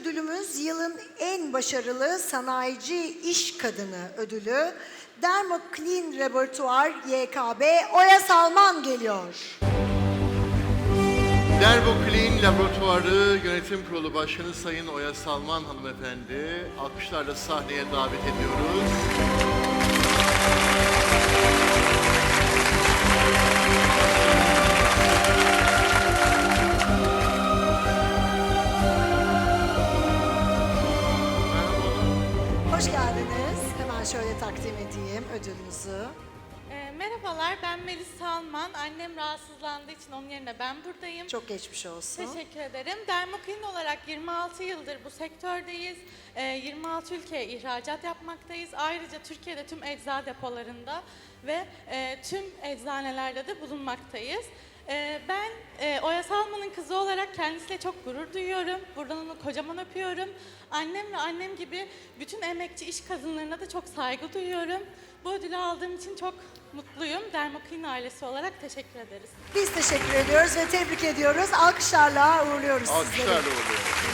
ödülümüz yılın en başarılı sanayici iş kadını ödülü. Dermoclean Laboratuvar YKB Oya Salman geliyor. Derboclean Laboratuvarı Yönetim Kurulu Başkanı Sayın Oya Salman hanımefendi alkışlarla sahneye davet ediyoruz. Geldiniz. Hemen şöyle takdim edeyim ödülünüzü. E, merhabalar, ben Melis Salman. Annem rahatsızlandığı için onun yerine ben buradayım. Çok geçmiş olsun. Teşekkür ederim. Dermoklin olarak 26 yıldır bu sektördeyiz. E, 26 ülkeye ihracat yapmaktayız. Ayrıca Türkiye'de tüm ecza depolarında ve e, tüm eczanelerde de bulunmaktayız. E, ben e, Oya Salman'ın kızı olarak kendisiyle çok gurur duyuyorum. Buradan onu kocaman öpüyorum. Annem ve annem gibi bütün emekçi iş kadınlarına da çok saygı duyuyorum. Bu ödülü aldığım için çok mutluyum. Dermoklin ailesi olarak teşekkür ederiz. Biz teşekkür ediyoruz ve tebrik ediyoruz. Alkışlarla uğurluyoruz sizleri. Alkışlarla oluyor.